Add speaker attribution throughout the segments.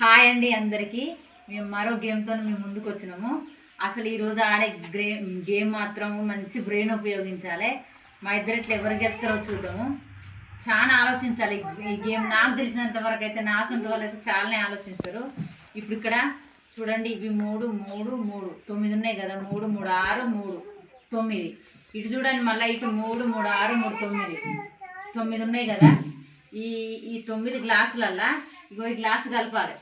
Speaker 1: Hi అండి అందరికీ. మేము మరో గేమ్తో మేము ముందుకు వచ్చినాము. అసలు ఈరోజు ఆడే గ్రే గేమ్ మాత్రం మంచి బ్రెయిన్ ఉపయోగించాలి. మా ఇద్దరిట్లో ఎవరు గెలుస్తారో చూద్దాము. చాలా ఆలోచించాలి ఈ- ఈ గేమ్. నాకు తెలిసినంత వరకు అయితే నా సొంత వాళ్ళు అయితే చాలానే ఆలోచిస్తారు ఇప్పుడు ఇక్కడ చూడండి ఇవి మూడు మూడు మూడు. తొమ్మిది ఉన్నాయి కదా మూడు మూడు ఆరు మూడు. తొమ్మిది. ఇటు చూడండి మళ్ళీ ఇటు మూడు మూడు ఆరు మూడు తొమ్మిది. తొమ్మిది ఉన్నాయి కదా. ఈ ఈ తొమ్మిది గ్లాసులల్లా ఇగో ఈ గ్లాస్ కలపాలి.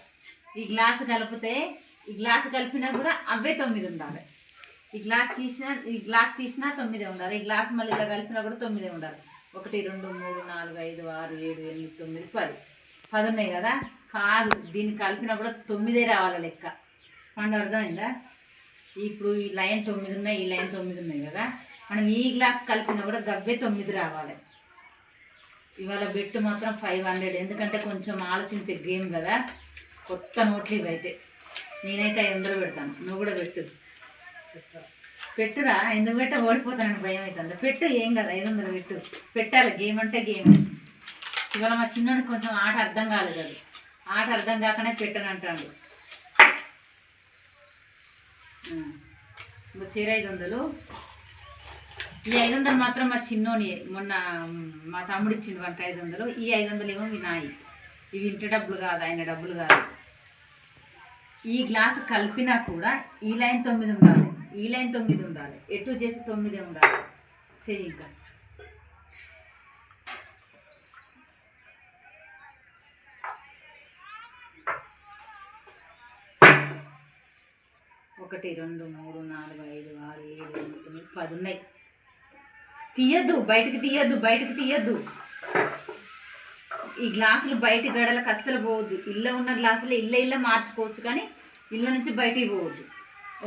Speaker 1: ఈ గ్లాస్ కలిపితే ఈ గ్లాసు కలిపినా కూడా అవే తొమ్మిది ఉండాలి. ఈ గ్లాస్ తీసినా ఈ గ్లాస్ తీసినా తొమ్మిదే ఉండాలి. ఈ గ్లాస్ మళ్ళీ ఇలా కలిపినా కూడా తొమ్మిదే ఉండాలి. ఒకటి రెండు మూడు నాలుగు ఐదు ఆరు ఏడు ఎనిమిది తొమ్మిది పది. పది ఉన్నాయి కదా? కాదు దీన్ని కలిపినా కూడా తొమ్మిదే రావాలి లెక్క. పండు అర్థమైందా? ఇప్పుడు ఈ లైన్ తొమ్మిది ఉన్నాయి ఈ లైన్ తొమ్మిది ఉన్నాయి కదా? మనం ఈ గ్లాస్ కలిపినా కూడా గవ్వే తొమ్మిది రావాలి. ఇవాళ బెట్ మాత్రం ఫైవ్ హండ్రెడ్ ఎందుకంటే కొంచెం ఆలోచించే గేమ్ కదా. కొత్త నోట్లు ఇవైతే. నేనైతే ఐదు వందలు పెడతాను. నువ్వు కూడా పెట్టు. పెట్టురా. ఎందుకు పెట్ట? ఓడిపోతానని భయం అవుతుంది. పెట్టు ఏం కదా? ఐదు వందలు పెట్టు. పెట్టాలి. గేమ్ అంటే గేమ్. ఇవాళ మా చిన్నోడికి కొంచెం ఆట అర్థం కాలేదు అది. ఆట అర్థం కాకనే పెట్టనంటాడు ఇంకో చీర ఐదు వందలు. ఈ ఐదు వందలు మాత్రం మా చిన్నోని మొన్న మా తమ్ముడు ఇచ్చిండు వంట ఐదు వందలు. ఈ ఐదు వందలు ఏమో నాయి. ఇవి ఇంటి డబ్బులు కాదు ఆయన డబ్బులు కాదు. ఈ గ్లాస్ కలిపినా కూడా ఈ లైన్ తొమ్మిది ఉండాలి. ఈ లైన్ తొమ్మిది ఉండాలి. ఎటు చేసి తొమ్మిది ఉండాలి. చెయ్యి ఇంకా. ఒకటి రెండు మూడు నాలుగు ఐదు ఆరు ఏడు ఎనిమిది తొమ్మిది పది ఉన్నాయి. తీయద్దు బయటకు తీయద్దు బయటకు తీయద్దు. ఈ గ్లాసులు బయట గడలకు అస్సలు పోవద్దు. ఇల్లు ఉన్న గ్లాసులు ఇళ్ళ ఇళ్ళ మార్చుకోవచ్చు కానీ ఇళ్ళ నుంచి బయటికి పోవద్దు.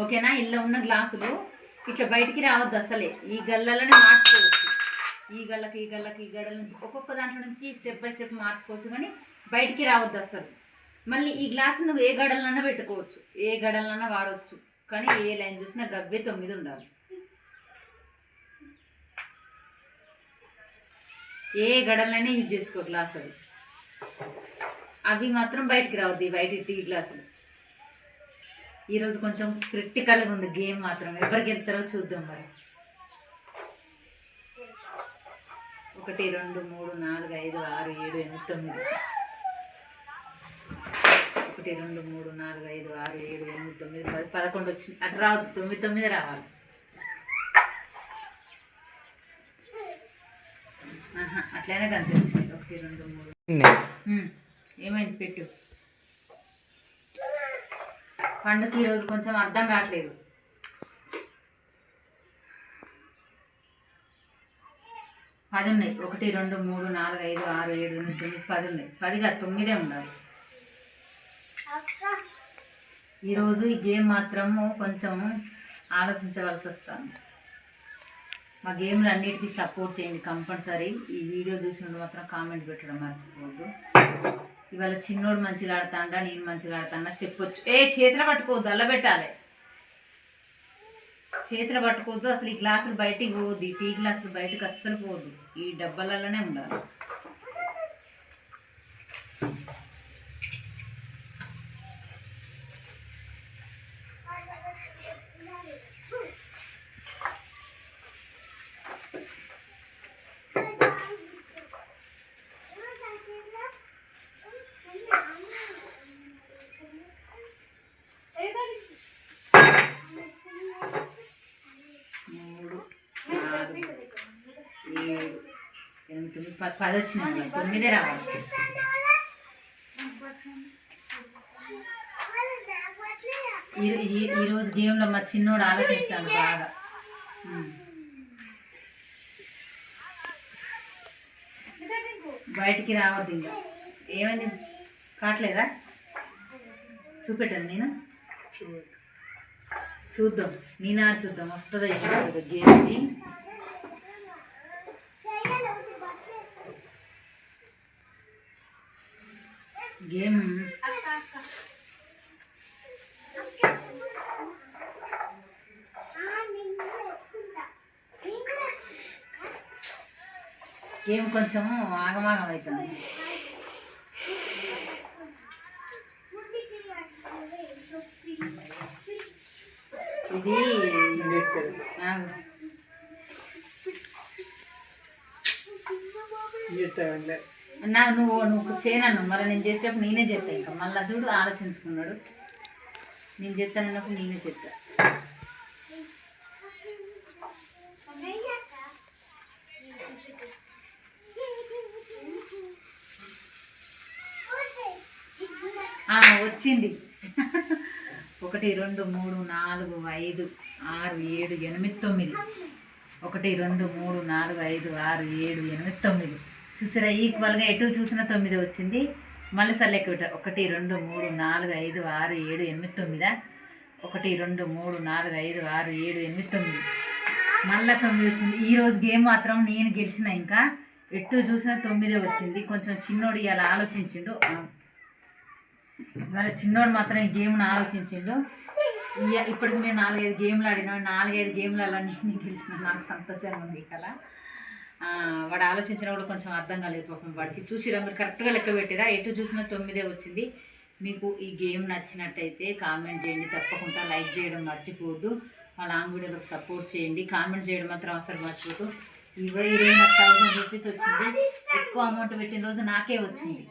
Speaker 1: ఓకేనా? ఇళ్ళ ఉన్న గ్లాసులు ఇట్లా బయటికి రావద్దు అసలే ఈ గళ్ళలోనే మార్చుకోవచ్చు. ఈ గళ్ళకి ఈ గళ్ళకి ఈ గడల నుంచి ఒక్కొక్క దాంట్లో నుంచి స్టెప్ బై స్టెప్ మార్చుకోవచ్చు కానీ బయటికి రావద్దు అసలు మళ్ళీ ఈ గ్లాసు నువ్వు ఏ గడలన్నా పెట్టుకోవచ్చు. ఏ గడలన్నా వాడవచ్చు కానీ ఏ లైన్ చూసినా గవ్వే తొమ్మిది ఉండాలి. ఏ గడలైనా యూజ్ చేసుకో గ్లాస్ అది అవి మాత్రం బయటికి రావద్దు బయట టీ గ్లాసులు. ఈరోజు కొంచెం క్రిటికల్గా ఉంది గేమ్ మాత్రం. ఎవరికి ఎంతరో చూద్దాం మరి. ఒకటి రెండు మూడు నాలుగు ఐదు ఆరు ఏడు ఎనిమిది తొమ్మిది. ఒకటి రెండు మూడు నాలుగు ఐదు ఆరు ఏడు ఎనిమిది తొమ్మిది పది పదకొండు వచ్చింది. అటు రావద్దు. తొమ్మిది తొమ్మిది రావాలి. అట్లనే కనిపించింది ఒకటి రెండు మూడు. ఏమైంది పెట్టు. పండుగకి ఈరోజు కొంచెం అర్థం కావట్లేదు. పది ఉన్నాయి ఒకటి రెండు మూడు నాలుగు ఐదు ఆరు ఏడు ఎనిమిది తొమ్మిది పది ఉన్నాయి పది కాదు తొమ్మిదే ఉండాలి. ఈరోజు ఈ గేమ్ మాత్రము కొంచెం ఆలోచించవలసి వస్తుంది. మా గేమ్లు అన్నిటికీ సపోర్ట్ చేయండి కంపల్సరీ. ఈ వీడియో చూసినప్పుడు మాత్రం కామెంట్ పెట్టడం మర్చిపోవద్దు. ఇవాళ చిన్నోడు మంచిగా ఆడతాడా నేను మంచిగా ఆడతానా చెప్పొచ్చు. ఏ చేతులు పట్టుకోవద్దు అలా పెట్టాలి చేతులు పట్టుకోవద్దు అసలు ఈ గ్లాసులు బయటికి పోవద్దు ఈ టీ గ్లాసులు బయటకు అస్సలు పోవద్దు. ఈ డబ్బాలలోనే ఉండాలి మూడు నాలుగు ఏడు ఎనిమిది తొమ్మిది పది వచ్చినాయి కదా, తొమ్మిదే రావాలి. ఈ ఈ- ఈరోజు గేమ్లో మా చిన్నోడు ఆలోచిస్తాడు బాగా. బయటికి రావద్దు ఇంకా. ఏమైంది? కావట్లేదా? చూపెట్టాను నేను. చూద్దాం. నేను ఆడి చూద్దాం. వస్తుందా గేమ్ది గేమ్. గేమ్ కొంచెం ఆగమాగం అవుతుంది ఇది
Speaker 2: చెప్తానండి
Speaker 1: నా నువ్వు నువ్వు చేయనన్ను మళ్ళీ నేను చేసేటప్పుడు నేనే చెప్తా ఇంకా. మళ్ళీ చూడు ఆలోచించుకున్నాడు. నేను చెప్తానన్నప్పుడు నేనే చెప్తా. వచ్చింది. ఒకటి రెండు మూడు నాలుగు ఐదు ఆరు ఏడు ఎనిమిది తొమ్మిది. ఒకటి రెండు మూడు నాలుగు ఐదు ఆరు ఏడు ఎనిమిది తొమ్మిది. చూసారా ఈక్వల్గా ఎటు చూసినా తొమ్మిది వచ్చింది. మళ్ళీ సార్ లెక్క ఒకటి రెండు మూడు నాలుగు ఐదు ఆరు ఏడు ఎనిమిది తొమ్మిదా? ఒకటి రెండు మూడు నాలుగు ఐదు ఆరు ఏడు ఎనిమిది తొమ్మిది. మళ్ళీ తొమ్మిది వచ్చింది. ఈరోజు గేమ్ మాత్రం నేను గెలిచిన ఇంకా ఎటు చూసినా తొమ్మిదే వచ్చింది. కొంచెం చిన్నోడు ఇలా ఆలోచించిండు. ఆ, చిన్నోడు మాత్రం ఈ గేమ్ను ఆలోచించిండు. ఇప్పటికి మేము నాలుగైదు గేమ్లు ఆడినాం. నాలుగైదు గేమ్లలో నేను గెలిచిన. నాకు సంతోషంగా ఉంది ఇక్కడ వాడు ఆలోచించిన కూడా కొంచెం అర్థం కాలేదు పాపం వాడికి. చూసిరా మీరు కరెక్ట్గా లెక్క పెట్టిరా? ఎటు చూసినా తొమ్మిదే వచ్చింది. మీకు ఈ గేమ్ నచ్చినట్టయితే కామెంట్ చేయండి. తప్పకుండా లైక్ చేయడం మర్చిపోవద్దు. మా లాంగ్ వీడియోలకు సపోర్ట్ చేయండి. కామెంట్ చేయడం మాత్రం అవసరం మర్చిపోతూ ఇరవై ఇరవై నాకు థౌసండ్ రూపీస్ వచ్చింది. ఎక్కువ అమౌంట్ పెట్టిన రోజు నాకే వచ్చింది.